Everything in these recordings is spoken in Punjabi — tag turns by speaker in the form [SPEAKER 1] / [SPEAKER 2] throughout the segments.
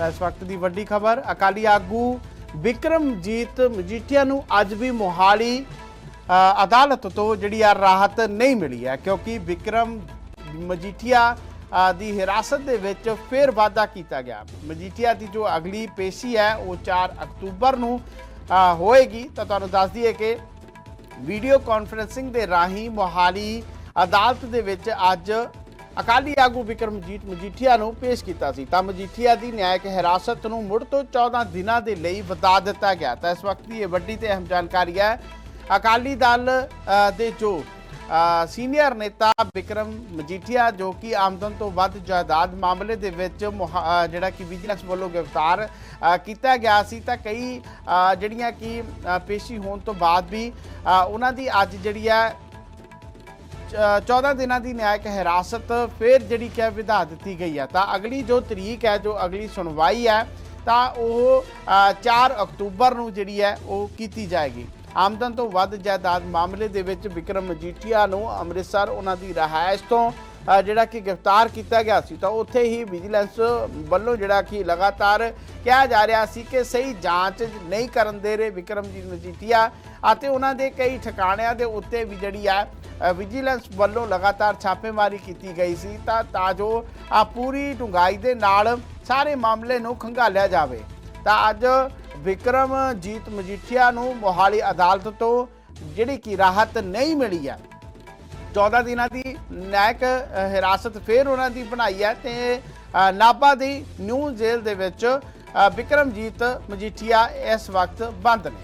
[SPEAKER 1] ਤਾਂ ਇਸ ਵਕਤ ਦੀ ਵੱਡੀ ਖਬਰ, ਅਕਾਲੀ ਆਗੂ ਵਿਕਰਮਜੀਤ ਮਜੀਠੀਆ ਨੂੰ ਅੱਜ ਵੀ ਮੋਹਾਲੀ ਅਦਾਲਤ ਤੋਂ ਜਿਹੜੀ ਆ ਰਾਹਤ ਨਹੀਂ ਮਿਲੀ ਹੈ, ਕਿਉਂਕਿ ਵਿਕਰਮ ਮਜੀਠੀਆ ਦੀ ਹਿਰਾਸਤ ਦੇ ਵਿੱਚ ਫਿਰ ਵਾਧਾ ਕੀਤਾ ਗਿਆ। ਮਜੀਠੀਆ ਦੀ ਜੋ ਅਗਲੀ ਪੇਸ਼ੀ ਹੈ, ਉਹ 4 ਅਕਤੂਬਰ ਨੂੰ ਹੋਏਗੀ। ਤਾਂ ਤੁਹਾਨੂੰ ਦੱਸ ਦਈਏ ਕਿ ਵੀਡੀਓ ਕਾਨਫਰੈਂਸਿੰਗ ਦੇ ਰਾਹੀਂ ਮੋਹਾਲੀ ਅਦਾਲਤ ਦੇ ਵਿੱਚ ਅੱਜ ਅਕਾਲੀ ਆਗੂ ਵਿਕਰਮਜੀਤ ਮਜੀਠੀਆ ਨੂੰ ਪੇਸ਼ ਕੀਤਾ ਸੀ। ਤਾਂ ਮਜੀਠੀਆ ਦੀ ਨਿਆਇਕ ਹਿਰਾਸਤ ਨੂੰ ਮੁੜ ਤੋਂ 14 ਦਿਨਾਂ ਦੇ ਲਈ ਵਧਾ ਦਿੱਤਾ ਗਿਆ। ਤਾਂ ਇਸ ਵਕਤ ਦੀ ਇਹ ਵੱਡੀ ਤੇ ਅਹਿਮ ਜਾਣਕਾਰੀ ਹੈ। ਅਕਾਲੀ ਦਲ ਦੇ ਜੋ ਸੀਨੀਅਰ ਨੇਤਾ ਵਿਕਰਮ ਮਜੀਠੀਆ, ਜੋ ਕਿ ਆਮਦਨ ਤੋਂ ਵੱਧ ਜਾਇਦਾਦ ਮਾਮਲੇ ਦੇ ਵਿੱਚ ਮੁਹਾ- ਜਿਹੜਾ ਕਿ ਵਿਜੀਲੈਂਸ ਵੱਲੋਂ ਗ੍ਰਿਫਤਾਰ ਕੀਤਾ ਗਿਆ ਸੀ। ਤਾਂ ਕਈ ਜਿਹੜੀਆਂ ਕਿ ਪੇਸ਼ੀ ਹੋਣ ਤੋਂ ਬਾਅਦ ਵੀ ਉਹਨਾਂ ਦੀ ਅੱਜ ਜਿਹੜੀ ਹੈ 14 ਦਿਨਾਂ ਦੀ ਨਿਆਇਕ ਹਿਰਾਸਤ ਫਿਰ ਜਿਹੜੀ ਕਿ ਹੈ ਵਧਾ ਦਿੱਤੀ ਗਈ ਹੈ। ਤਾਂ ਅਗਲੀ ਜੋ ਤਰੀਕ ਹੈ ਜੋ ਅਗਲੀ ਸੁਣਵਾਈ ਹੈ ਤਾਂ ਉਹ ਅ, 4 ਅਕਤੂਬਰ ਨੂੰ ਜਿਹੜੀ ਹੈ ਉਹ ਕੀਤੀ ਜਾਏਗੀ। ਆਮਦਨ ਤੋਂ ਵੱਧ ਜਾਇਦਾਦ ਮਾਮਲੇ ਦੇ ਵਿੱਚ ਵਿਕਰਮ ਮਜੀਠੀਆ ਨੂੰ ਅੰਮ੍ਰਿਤਸਰ ਉਹਨਾਂ ਦੀ ਰਹਾਇਸ਼ ਤੋਂ ਜਿਹੜਾ ਕਿ ਗ੍ਰਿਫਤਾਰ ਕੀਤਾ ਗਿਆ ਸੀ, ਤਾਂ ਉੱਥੇ ਹੀ ਵਿਜੀਲੈਂਸ ਵੱਲੋਂ ਜਿਹੜਾ ਕਿ ਲਗਾਤਾਰ ਕਿਹਾ ਜਾ ਰਿਹਾ ਸੀ ਕਿ ਸਹੀ ਜਾਂਚ ਨਹੀਂ ਕਰਨ ਦੇ ਰਹੇ ਵਿਕਰਮਜੀਤ ਮਜੀਠੀਆ ਅਤੇ ਉਹਨਾਂ ਦੇ ਕਈ ਠਿਕਾਣਿਆਂ ਦੇ ਉੱਤੇ ਵੀ ਜਿਹੜੀ ਆ ਵਿਜੀਲੈਂਸ ਵੱਲੋਂ ਲਗਾਤਾਰ ਛਾਪੇਮਾਰੀ ਕੀਤੀ ਗਈ ਸੀ, ਤਾਂ ਤਾਂ ਜੋ ਆ ਪੂਰੀ ਡੂੰਘਾਈ ਦੇ ਨਾਲ ਸਾਰੇ ਮਾਮਲੇ ਨੂੰ ਖੰਗਾਲਿਆ ਜਾਵੇ। ਤਾਂ ਅੱਜ ਵਿਕਰਮਜੀਤ ਮਜੀਠੀਆ ਨੂੰ ਮੋਹਾਲੀ ਅਦਾਲਤ ਤੋਂ ਜਿਹੜੀ ਕਿ ਰਾਹਤ ਨਹੀਂ ਮਿਲੀ ਹੈ 14 ਦਿਨਾਂ ਦੀ ਨਾਇਕ ਹਿਰਾਸਤ ਫੇਰ ਉਹਨਾਂ ਦੀ ਬਣਾਈ ਹੈ ਤੇ ਨਾਭਾ ਦੀ ਨਿਊ ਜੇਲ੍ਹ ਦੇ ਵਿੱਚ ਅ, ਵਿਕਰਮਜੀਤ ਮਜੀਠੀਆ ਇਸ ਵਕਤ ਬੰਦ ਨੇ।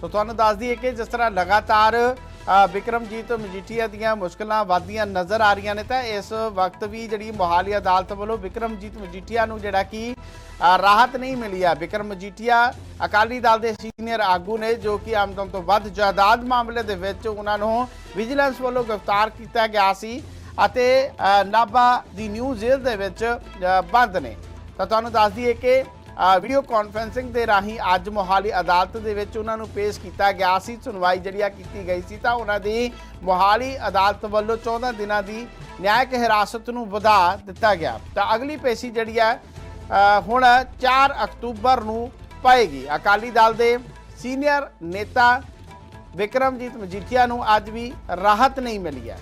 [SPEAKER 1] ਸੋ ਤੁਹਾਨੂੰ ਦੱਸ ਦਈਏ ਕਿ ਜਿਸ ਤਰ੍ਹਾਂ ਲਗਾਤਾਰ ਵਿਕਰਮਜੀਤ ਮਜੀਠੀਆ ਦੀਆਂ ਮੁਸ਼ਕਲਾਂ ਵਧਦੀਆਂ ਨਜ਼ਰ ਆ ਰਹੀਆਂ ਨੇ ਤਾਂ ਇਸ ਵਕਤ ਵੀ ਜਿਹੜੀ ਮੋਹਾਲੀ ਅਦਾਲਤ ਵੱਲੋਂ ਵਿਕਰਮਜੀਤ ਮਜੀਠੀਆ ਨੂੰ ਜਿਹੜਾ ਕਿ ਰਾਹਤ ਨਹੀਂ ਮਿਲੀ ਹੈ ਵਿਕਰਮ ਮਜੀਠੀਆ ਅਕਾਲੀ ਦਲ ਦੇ ਸੀਨੀਅਰ ਆਗੂ ਨੇ ਜੋ ਕਿ ਆਮਦਨ ਤੋਂ ਵੱਧ ਜਾਇਦਾਦ ਮਾਮਲੇ ਦੇ ਵਿੱਚ ਉਹਨਾਂ ਨੂੰ ਵਿਜੀਲੈਂਸ ਵੱਲੋਂ ਗ੍ਰਿਫਤਾਰ ਕੀਤਾ ਗਿਆ ਸੀ ਅਤੇ ਨਾਭਾ ਦੀ ਨਿਊ ਜੇਲ੍ਹ ਦੇ ਵਿੱਚ ਬੰਦ ਨੇ। ਤਾਂ ਤੁਹਾਨੂੰ ਦੱਸ ਦਈਏ ਕਿ ਵੀਡੀਓ ਕਾਨਫਰੈਂਸਿੰਗ ਦੇ ਰਾਹੀਂ ਅੱਜ ਮੋਹਾਲੀ ਅਦਾਲਤ ਦੇ ਵਿੱਚ ਉਹਨਾਂ ਨੂੰ ਪੇਸ਼ ਕੀਤਾ ਗਿਆ ਸੀ। ਸੁਣਵਾਈ ਜਿਹੜੀ ਆ ਕੀਤੀ ਗਈ ਸੀ ਤਾਂ ਉਹਨਾਂ ਦੀ ਮੋਹਾਲੀ ਅਦਾਲਤ ਵੱਲੋਂ 14 ਦਿਨਾਂ ਦੀ ਨਿਆਇਕ ਹਿਰਾਸਤ ਨੂੰ ਵਧਾ ਦਿੱਤਾ ਗਿਆ। ਤਾਂ ਅਗਲੀ ਪੇਸ਼ੀ ਜਿਹੜੀ ਹੈ ਹੁਣ 4 ਅਕਤੂਬਰ ਨੂੰ ਪਾਏਗੀ। ਅਕਾਲੀ ਦਲ ਦੇ ਸੀਨੀਅਰ ਨੇਤਾ ਵਿਕਰਮਜੀਤ ਮਜੀਠੀਆ ਨੂੰ ਅੱਜ ਵੀ ਰਾਹਤ ਨਹੀਂ ਮਿਲੀ ਹੈ।